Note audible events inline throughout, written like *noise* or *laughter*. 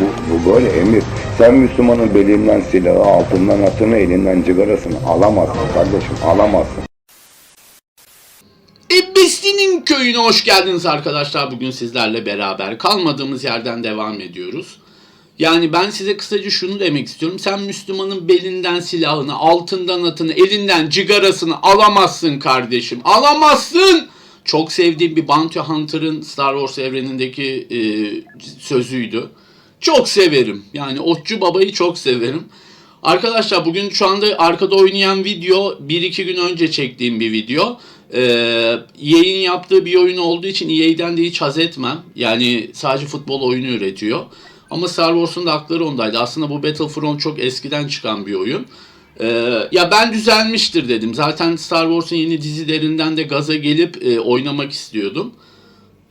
Bu, bu böyle emir. Sen Müslümanın belinden silahı, altından atını, elinden cigarasını alamazsın kardeşim, alamazsın. Ebesi'nin köyüne hoş geldiniz arkadaşlar. Bugün sizlerle beraber kalmadığımız yerden devam ediyoruz. Yani ben size kısaca şunu demek istiyorum. Sen Müslümanın belinden silahını, altından atını, elinden cigarasını alamazsın kardeşim. Alamazsın. Çok sevdiğim bir Bounty Hunter'ın Star Wars evrenindeki e, sözüydü. Çok severim. Yani Otçu Baba'yı çok severim. Arkadaşlar bugün şu anda arkada oynayan video 1-2 gün önce çektiğim bir video. Ee, EA'in yaptığı bir oyun olduğu için EA'den de hiç haz etmem. Yani sadece futbol oyunu üretiyor. Ama Star Wars'un da hakları ondaydı. Aslında bu Battlefront çok eskiden çıkan bir oyun. Ee, ya ben düzelmiştir dedim. Zaten Star Wars'un yeni dizilerinden de gaza gelip e, oynamak istiyordum.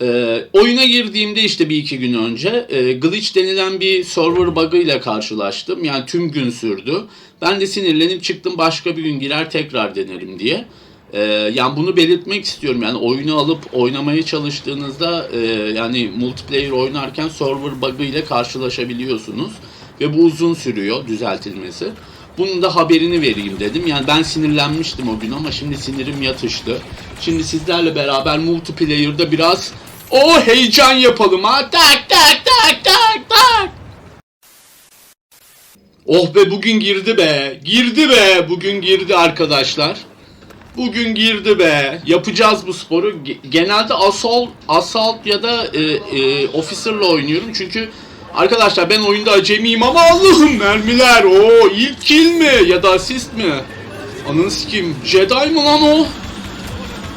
Ee, oyuna girdiğimde işte bir iki gün önce e, glitch denilen bir server bug'ı ile karşılaştım. Yani tüm gün sürdü. Ben de sinirlenip çıktım başka bir gün girer tekrar denerim diye. Ee, yani bunu belirtmek istiyorum. Yani oyunu alıp oynamaya çalıştığınızda e, yani multiplayer oynarken server bug'ı ile karşılaşabiliyorsunuz. Ve bu uzun sürüyor düzeltilmesi. Bunun da haberini vereyim dedim. Yani ben sinirlenmiştim o gün ama şimdi sinirim yatıştı. Şimdi sizlerle beraber multiplayer'da biraz o heyecan yapalım ha. Tak tak tak tak tak. Oh be bugün girdi be. Girdi be. Bugün girdi arkadaşlar. Bugün girdi be. Yapacağız bu sporu. Ge- Genelde assault, assault ya da e, e, officer'la oynuyorum. Çünkü arkadaşlar ben oyunda acemiyim ama Allah'ım mermiler. O ilk kill mi ya da assist mi? Ananı sikeyim. Jedi mi lan o?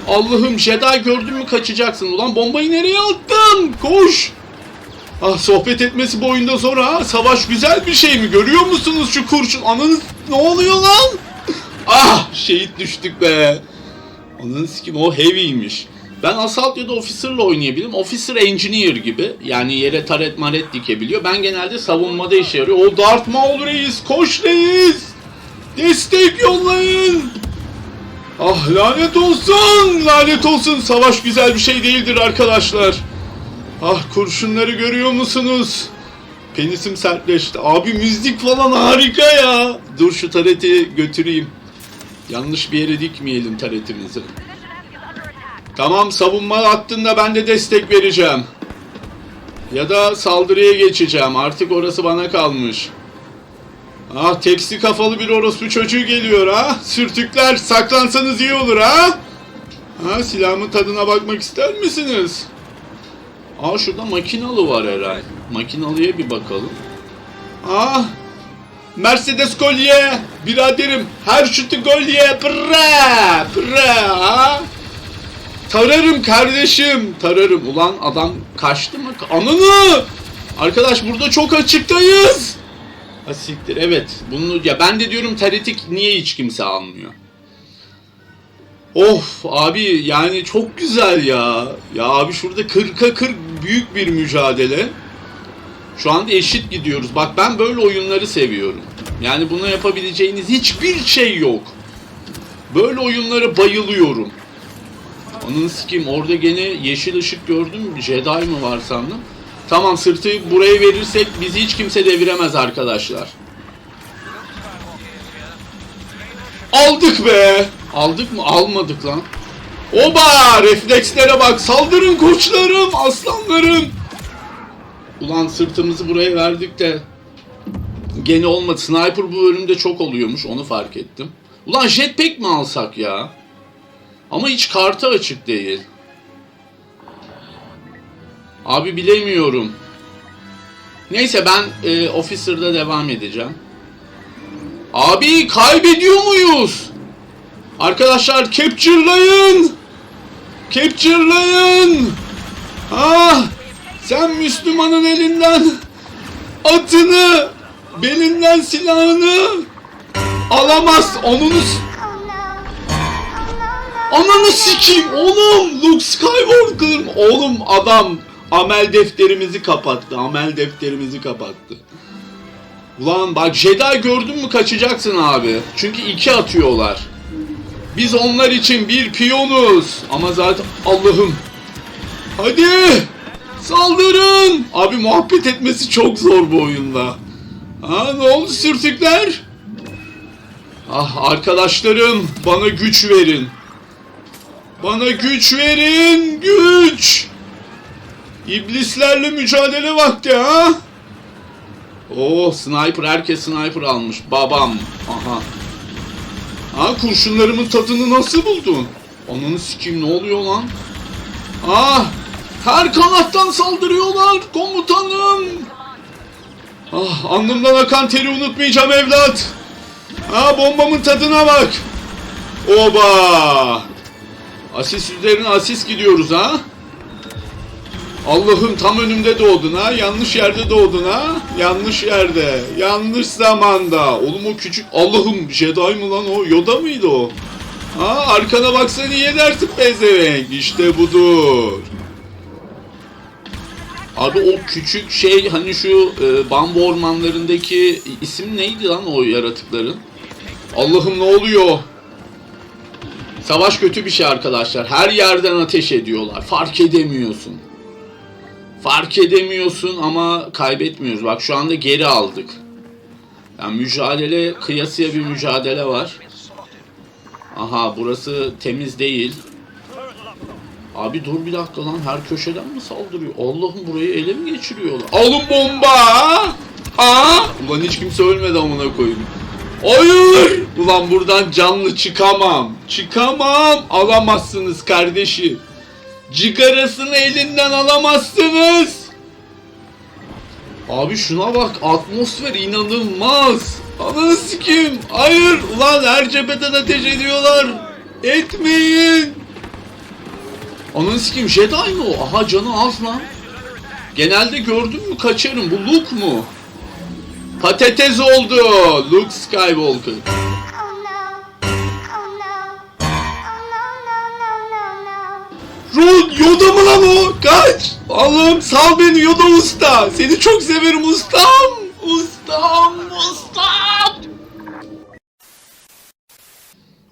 Allah'ım Jedi gördün mü kaçacaksın. Ulan bombayı nereye attın? Koş. Ah sohbet etmesi bu oyunda zor ha. Savaş güzel bir şey mi? Görüyor musunuz şu kurşun? Ananız ne oluyor lan? Ah şehit düştük be. Ananı sikim o heavy'ymiş. Ben Assault ya da Officer'la oynayabilirim. Officer Engineer gibi. Yani yere taret maret dikebiliyor. Ben genelde savunmada işe yarıyor. O Darth Maul reis. Koş reis. Destek yollayın. Ah lanet olsun. Lanet olsun. Savaş güzel bir şey değildir arkadaşlar. Ah kurşunları görüyor musunuz? Penisim sertleşti. Abi müzik falan harika ya. Dur şu tareti götüreyim. Yanlış bir yere dikmeyelim taretimizi. Tamam savunma hattında ben de destek vereceğim. Ya da saldırıya geçeceğim. Artık orası bana kalmış. Ah teksi kafalı bir orospu çocuğu geliyor ha. Sürtükler saklansanız iyi olur ha. Ha silahımın tadına bakmak ister misiniz? Aa şurada makinalı var herhalde. Makinalıya bir bakalım. Ah Mercedes Golye biraderim her şutu Golye bre bre ha Tararım kardeşim tararım ulan adam kaçtı mı ananı Arkadaş burada çok açıktayız Ha siktir evet bunu ya ben de diyorum taretik niye hiç kimse almıyor Of abi yani çok güzel ya. Ya abi şurada 40'a 40 büyük bir mücadele. Şu anda eşit gidiyoruz. Bak ben böyle oyunları seviyorum. Yani buna yapabileceğiniz hiçbir şey yok. Böyle oyunlara bayılıyorum. Onun sikim orada gene yeşil ışık gördüm. Jedi mi var sandım. Tamam sırtı buraya verirsek bizi hiç kimse deviremez arkadaşlar. Aldık be. Aldık mı? Almadık lan. Oba! Reflekslere bak. Saldırın koçlarım, aslanlarım. Ulan sırtımızı buraya verdik de gene olmadı. Sniper bu bölümde çok oluyormuş. Onu fark ettim. Ulan jetpack mi alsak ya? Ama hiç kartı açık değil. Abi bilemiyorum. Neyse ben e, Officer'da devam edeceğim. Abi kaybediyor muyuz? Arkadaşlar capture'layın. Capture'layın. Ah! Sen Müslümanın elinden atını, belinden silahını alamaz. Onunu s- Ananı sikeyim oğlum. Luke Skywalker. Oğlum adam amel defterimizi kapattı. Amel defterimizi kapattı. Ulan bak Jedi gördün mü kaçacaksın abi. Çünkü iki atıyorlar. Biz onlar için bir piyonuz. Ama zaten Allah'ım. Hadi. Saldırın! Abi muhabbet etmesi çok zor bu oyunda. Ha ne oldu sürtükler? Ah arkadaşlarım bana güç verin. Bana güç verin, güç. İblislerle mücadele vakti ha. Oo sniper herkes sniper almış. Babam. Aha. Ha kurşunlarımın tadını nasıl buldun? Ananı sikeyim ne oluyor lan? Ah! Her kanattan saldırıyorlar komutanım. Ah alnımdan akan teri unutmayacağım evlat. Ha bombamın tadına bak. Oba! Asis üzerine asis gidiyoruz ha. Allah'ım tam önümde doğdun ha. Yanlış yerde doğdun ha. Yanlış yerde. Yanlış zamanda. Oğlum o küçük Allah'ım Jedi mi lan o? Yoda mıydı o? Ha arkana baksan iyi edersin pezevenk. İşte budur. Abi o küçük şey hani şu e, bambu ormanlarındaki isim neydi lan o yaratıkların? Allah'ım ne oluyor? Savaş kötü bir şey arkadaşlar. Her yerden ateş ediyorlar. Fark edemiyorsun. Fark edemiyorsun ama kaybetmiyoruz. Bak şu anda geri aldık. Yani mücadele kıyasıya bir mücadele var. Aha burası temiz değil. Abi dur bir dakika lan her köşeden mi saldırıyor? Allah'ım burayı ele mi geçiriyorlar? Alın bomba! Ha? Ulan hiç kimse ölmedi amına koyayım. Hayır! Ulan buradan canlı çıkamam. Çıkamam. Alamazsınız kardeşim. Cigarasını elinden alamazsınız. Abi şuna bak atmosfer inanılmaz. Ananı sikeyim. Hayır ulan her cepheden ateş ediyorlar. Etmeyin. Ananı sikeyim Jedi mi o? Aha canı az lan. Genelde gördün mü kaçarım. Bu Luke mu? Patates oldu. Luke Skywalker. Rod Yoda mı lan o? Kaç! Allah'ım sal beni Yoda usta. Seni çok severim ustam. Ustam, ustam.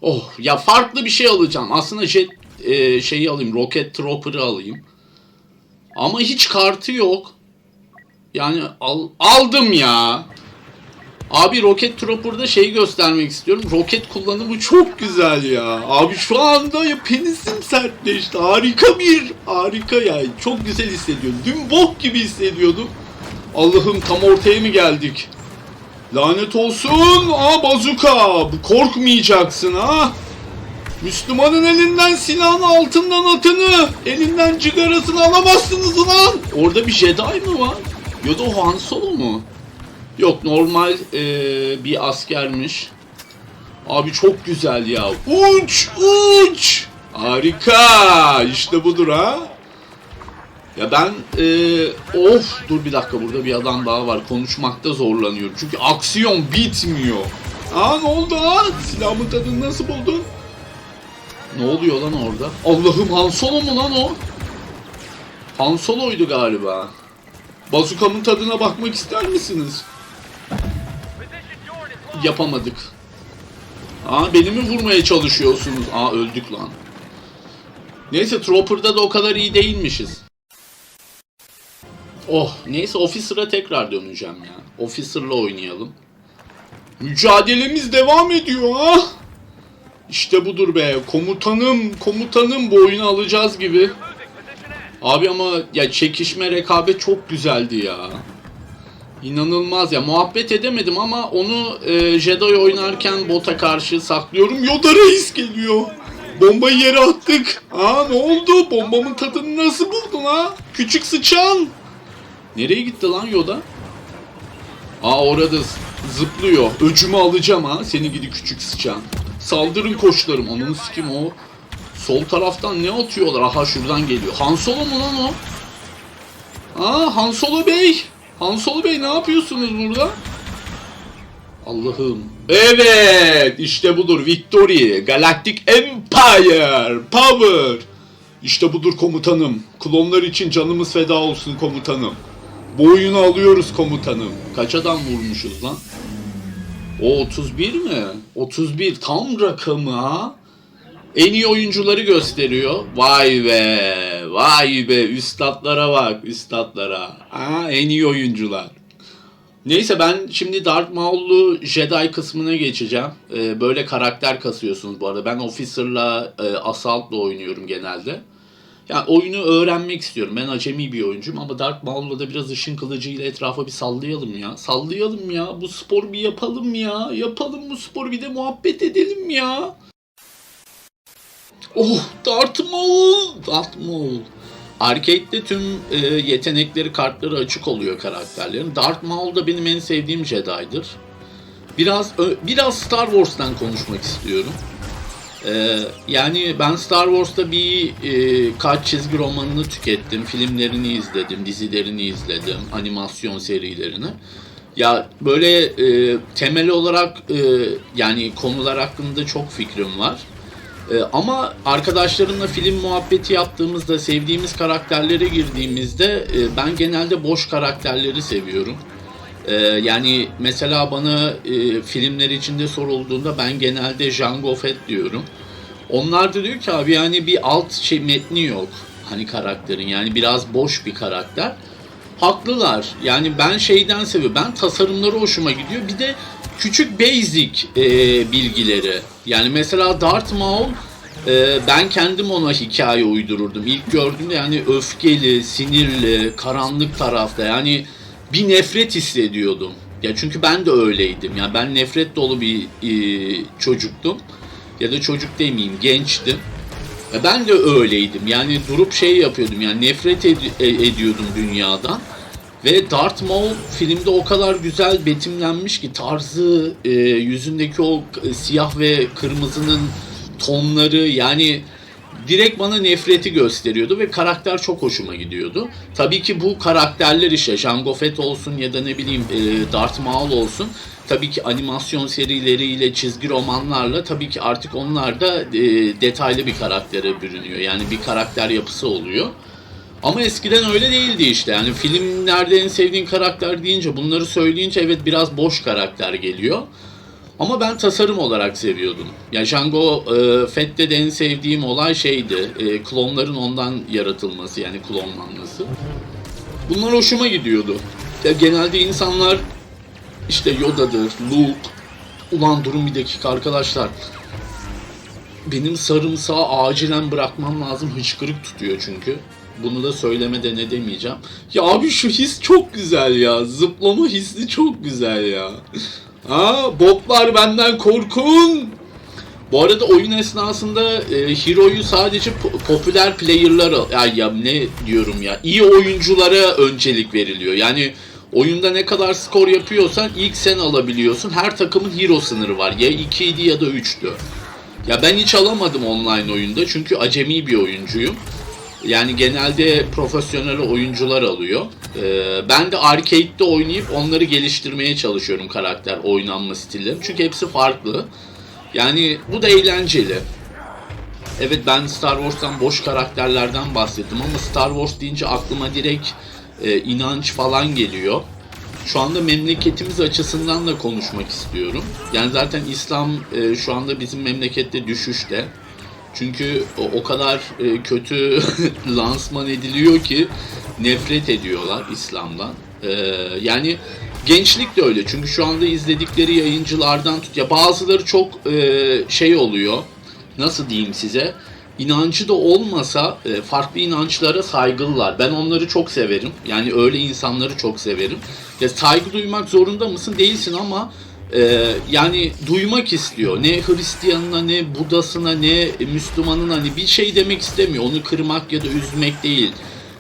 Oh ya farklı bir şey alacağım. Aslında jet e, şeyi alayım. Rocket Trooper'ı alayım. Ama hiç kartı yok. Yani al, aldım ya. Abi Rocket Trooper'da şeyi göstermek istiyorum. Roket kullanımı çok güzel ya. Abi şu anda ya penisim sertleşti. Harika bir, harika yani. Çok güzel hissediyorum. Dün bok gibi hissediyordum. Allah'ım tam ortaya mı geldik? Lanet olsun. Aa bazuka. Korkmayacaksın ha. Müslümanın elinden silahını altından atını, elinden cigarasını alamazsınız ulan. Orada bir Jedi mi var? Ya da Han Solo mu? Yok normal eee, bir askermiş. Abi çok güzel ya. Uç uç. Harika. İşte budur ha. Ya ben eee, of dur bir dakika burada bir adam daha var. Konuşmakta zorlanıyorum. Çünkü aksiyon bitmiyor. Aa ne oldu ha? Silahımın tadını nasıl buldun? Ne oluyor lan orada? Allah'ım Han Solo mu lan o? Han Solo'ydu galiba. Bazukamın tadına bakmak ister misiniz? Yapamadık. Aa beni mi vurmaya çalışıyorsunuz? Aa öldük lan. Neyse Trooper'da da o kadar iyi değilmişiz. Oh neyse Officer'a tekrar döneceğim ya. Officer'la oynayalım. Mücadelemiz devam ediyor ha. İşte budur be. Komutanım, komutanım bu oyunu alacağız gibi. Abi ama ya çekişme rekabet çok güzeldi ya. İnanılmaz ya. Muhabbet edemedim ama onu e, Jedi oynarken bota karşı saklıyorum. Yoda reis geliyor. Bombayı yere attık. Aa ne oldu? Bombamın tadını nasıl buldun ha? Küçük sıçan. Nereye gitti lan Yoda? Aa orada zıplıyor. Öcümü alacağım ha. Seni gidi küçük sıçan. Saldırın koçlarım. Ananı sikim o. Sol taraftan ne atıyorlar? Aha şuradan geliyor. Han Solo mu lan o? Aa Han Solo Bey. Han Solo Bey ne yapıyorsunuz burada? Allah'ım. Evet işte budur Victory. Galactic Empire. Power. İşte budur komutanım. Klonlar için canımız feda olsun komutanım. Bu oyunu alıyoruz komutanım. Kaç adam vurmuşuz lan? O 31 mi? 31 tam rakamı ha. En iyi oyuncuları gösteriyor. Vay be. Vay be üstatlara bak üstatlara. Aa, en iyi oyuncular. Neyse ben şimdi Darth Maul'lu Jedi kısmına geçeceğim. Ee, böyle karakter kasıyorsunuz bu arada. Ben Officer'la e, Assault'la oynuyorum genelde. Yani oyunu öğrenmek istiyorum. Ben acemi bir oyuncuyum ama Dark Maul'la da biraz ışın kılıcıyla etrafa bir sallayalım ya. Sallayalım ya. Bu spor bir yapalım ya. Yapalım bu sporu bir de muhabbet edelim ya. Oh Darth Maul. Darth Maul. Arcade'de tüm e, yetenekleri, kartları açık oluyor karakterlerin. Darth Maul da benim en sevdiğim Jedi'dır. Biraz biraz Star Wars'tan konuşmak istiyorum. Ee, yani ben Star Wars'ta bir e, kaç çizgi romanını tükettim, filmlerini izledim, dizilerini izledim, animasyon serilerini. Ya böyle e, temel olarak e, yani konular hakkında çok fikrim var. E, ama arkadaşlarımla film muhabbeti yaptığımızda, sevdiğimiz karakterlere girdiğimizde e, ben genelde boş karakterleri seviyorum. Ee, yani mesela bana e, filmler içinde sorulduğunda ben genelde Jango Fett diyorum. Onlar da diyor ki abi yani bir alt şey metni yok hani karakterin yani biraz boş bir karakter. Haklılar. Yani ben şeyden seviyorum. Ben tasarımları hoşuma gidiyor. Bir de küçük basic e, bilgileri. Yani mesela Darth Maul e, ben kendim ona hikaye uydururdum. İlk gördüğümde yani öfkeli, sinirli, karanlık tarafta yani bir nefret hissediyordum. Ya çünkü ben de öyleydim. Yani ben nefret dolu bir e, çocuktum. Ya da çocuk demeyeyim, gençtim. Ya ben de öyleydim. Yani durup şey yapıyordum. Yani nefret ed- e- ediyordum dünyadan. Ve Darth Maul filmde o kadar güzel betimlenmiş ki tarzı, e, yüzündeki o k- siyah ve kırmızının tonları yani direkt bana nefreti gösteriyordu ve karakter çok hoşuma gidiyordu. Tabii ki bu karakterler işte Jango Fett olsun ya da ne bileyim e, Darth Maul olsun tabii ki animasyon serileriyle çizgi romanlarla tabii ki artık onlar da e, detaylı bir karaktere bürünüyor. Yani bir karakter yapısı oluyor. Ama eskiden öyle değildi işte. Yani filmlerde en sevdiğin karakter deyince bunları söyleyince evet biraz boş karakter geliyor. Ama ben tasarım olarak seviyordum. Ya Django e, Fett'te de en sevdiğim olay şeydi. E, klonların ondan yaratılması yani klonlanması. Bunlar hoşuma gidiyordu. Ya genelde insanlar işte Yoda'dır, Luke. Ulan durun bir dakika arkadaşlar. Benim sarımsağı acilen bırakmam lazım. Hıçkırık tutuyor çünkü. Bunu da söylemeden ne demeyeceğim. Ya abi şu his çok güzel ya. Zıplama hissi çok güzel ya. Ha, botlar benden korkun. Bu arada oyun esnasında e, Hero'yu sadece po- popüler player'lar al- ya, ya ne diyorum ya iyi oyunculara öncelik veriliyor. Yani oyunda ne kadar skor yapıyorsan ilk sen alabiliyorsun. Her takımın hero sınırı var. Ya 2 idi ya da 3'tü. Ya ben hiç alamadım online oyunda çünkü acemi bir oyuncuyum. Yani genelde profesyonel oyuncular alıyor. Ee, ben de arcade'de oynayıp onları geliştirmeye çalışıyorum karakter oynanma stillerim. Çünkü hepsi farklı. Yani bu da eğlenceli. Evet ben Star Wars'tan boş karakterlerden bahsettim ama Star Wars deyince aklıma direkt e, inanç falan geliyor. Şu anda memleketimiz açısından da konuşmak istiyorum. Yani zaten İslam e, şu anda bizim memlekette düşüşte. Çünkü o, kadar e, kötü *laughs* lansman ediliyor ki nefret ediyorlar İslam'dan. E, yani gençlik de öyle. Çünkü şu anda izledikleri yayıncılardan tut ya bazıları çok e, şey oluyor. Nasıl diyeyim size? İnancı da olmasa farklı inançlara saygılılar. Ben onları çok severim. Yani öyle insanları çok severim. Ya saygı duymak zorunda mısın? Değilsin ama ee, yani duymak istiyor. Ne Hristiyanına ne Budasına ne Müslümanına hani bir şey demek istemiyor. Onu kırmak ya da üzmek değil.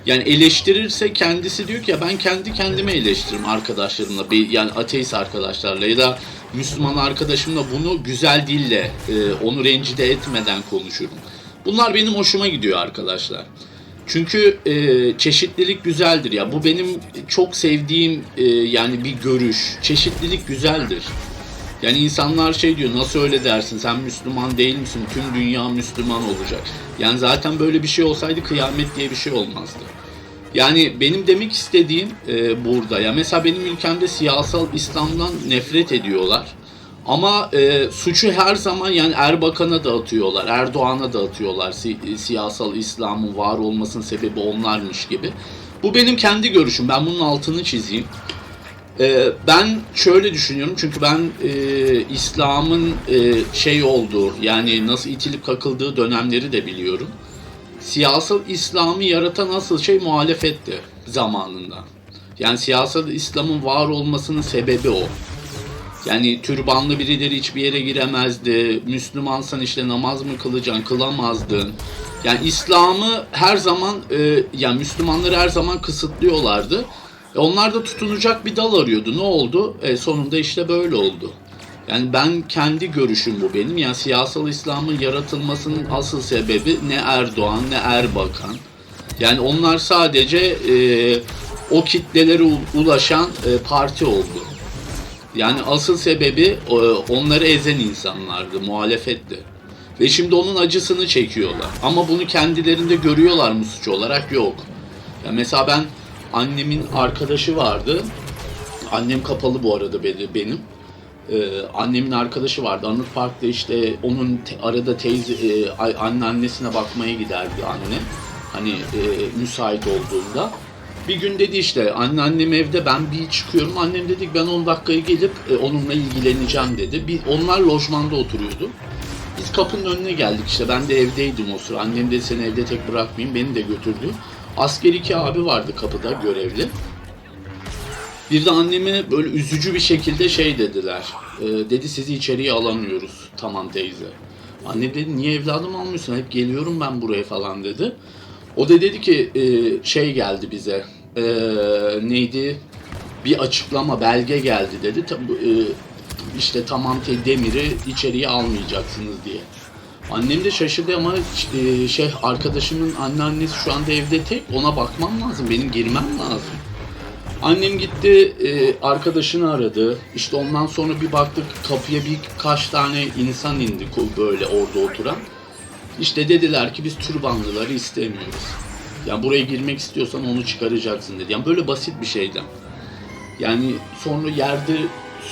Yani eleştirirse kendisi diyor ki ya ben kendi kendime eleştiririm arkadaşlarımla yani ateist arkadaşlarla ya da Müslüman arkadaşımla bunu güzel dille e, onu rencide etmeden konuşurum. Bunlar benim hoşuma gidiyor arkadaşlar. Çünkü e, çeşitlilik güzeldir ya. Bu benim çok sevdiğim e, yani bir görüş. Çeşitlilik güzeldir. Yani insanlar şey diyor nasıl öyle dersin sen Müslüman değil misin? Tüm dünya Müslüman olacak. Yani zaten böyle bir şey olsaydı kıyamet diye bir şey olmazdı. Yani benim demek istediğim e, burada ya mesela benim ülkemde siyasal İslam'dan nefret ediyorlar. Ama e, suçu her zaman yani Erbakan'a da atıyorlar, Erdoğan'a da atıyorlar. Si- siyasal İslam'ın var olmasının sebebi onlarmış gibi. Bu benim kendi görüşüm. Ben bunun altını çizeyim. E, ben şöyle düşünüyorum çünkü ben e, İslam'ın e, şey olduğu yani nasıl itilip kakıldığı dönemleri de biliyorum. Siyasal İslam'ı yaratan asıl şey muhalefetti zamanında. Yani siyasal İslam'ın var olmasının sebebi o. Yani türbanlı birileri hiçbir yere giremezdi. Müslümansan işte namaz mı kılacaksın, kılamazdın. Yani İslam'ı her zaman, e, yani Müslümanları her zaman kısıtlıyorlardı. E, onlar da tutunacak bir dal arıyordu. Ne oldu? E, sonunda işte böyle oldu. Yani ben kendi görüşüm bu benim. Yani siyasal İslam'ın yaratılmasının asıl sebebi ne Erdoğan ne Erbakan. Yani onlar sadece e, o kitlelere ulaşan e, parti oldu. Yani asıl sebebi e, onları ezen insanlardı, muhalefetti. Ve şimdi onun acısını çekiyorlar. Ama bunu kendilerinde görüyorlar mı suç olarak? Yok. Ya mesela ben annemin arkadaşı vardı. Annem kapalı bu arada be- benim. Ee, annemin arkadaşı vardı. Anıt Park'ta işte onun te- arada teyze, e, anneannesine bakmaya giderdi anne. Hani e, müsait olduğunda. Bir gün dedi işte anneannem evde ben bir çıkıyorum. Annem dedi ki ben 10 dakikaya gelip e, onunla ilgileneceğim dedi. Bir, onlar lojmanda oturuyordu. Biz kapının önüne geldik işte ben de evdeydim o sıra. Annem dedi seni evde tek bırakmayayım beni de götürdü. Asker iki abi vardı kapıda görevli. Bir de anneme böyle üzücü bir şekilde şey dediler. Ee, dedi sizi içeriye alamıyoruz. Tamam teyze. Anne dedi niye evladım almıyorsun? Hep geliyorum ben buraya falan dedi. O da dedi ki e, şey geldi bize. E, neydi? Bir açıklama belge geldi dedi. Ta- e, işte tamam te demiri içeriye almayacaksınız diye. Annem de şaşırdı ama e, şey arkadaşımın anneannesi şu anda evde tek ona bakmam lazım. Benim girmem lazım. Annem gitti e, arkadaşını aradı. İşte ondan sonra bir baktık kapıya birkaç tane insan indi böyle orada oturan. İşte dediler ki biz türbanlıları istemiyoruz. Yani buraya girmek istiyorsan onu çıkaracaksın dedi. Yani böyle basit bir şeyden. Yani sonra yerde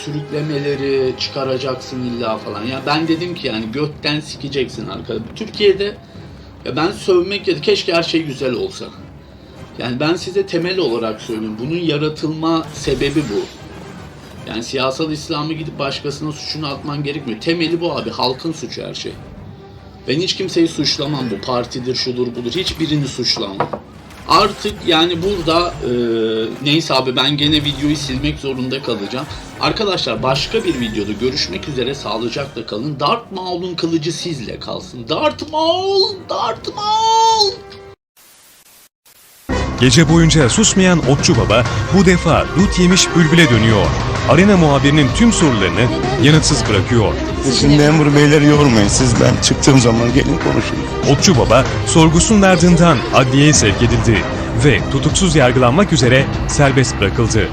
sürüklemeleri çıkaracaksın illa falan. Ya ben dedim ki yani gökten sikeceksin arkada. Türkiye'de ya ben sövmek ya keşke her şey güzel olsa. Yani ben size temel olarak söylüyorum. Bunun yaratılma sebebi bu. Yani siyasal İslam'ı gidip başkasına suçunu atman gerekmiyor. Temeli bu abi. Halkın suçu her şey. Ben hiç kimseyi suçlamam bu. Partidir, şudur, budur. Hiçbirini suçlamam. Artık yani burada e, neyse abi ben gene videoyu silmek zorunda kalacağım. Arkadaşlar başka bir videoda görüşmek üzere sağlıcakla kalın. Darth Maul'un kılıcı sizle kalsın. Darth Maul, Darth Maul. Gece boyunca susmayan Otçu Baba bu defa dut yemiş bülbüle dönüyor. Arena muhabirinin tüm sorularını yanıtsız bırakıyor. Şimdi memur beyleri yormayın siz ben çıktığım zaman gelin konuşun. Otçu Baba sorgusunun ardından adliyeye sevk edildi ve tutuksuz yargılanmak üzere serbest bırakıldı.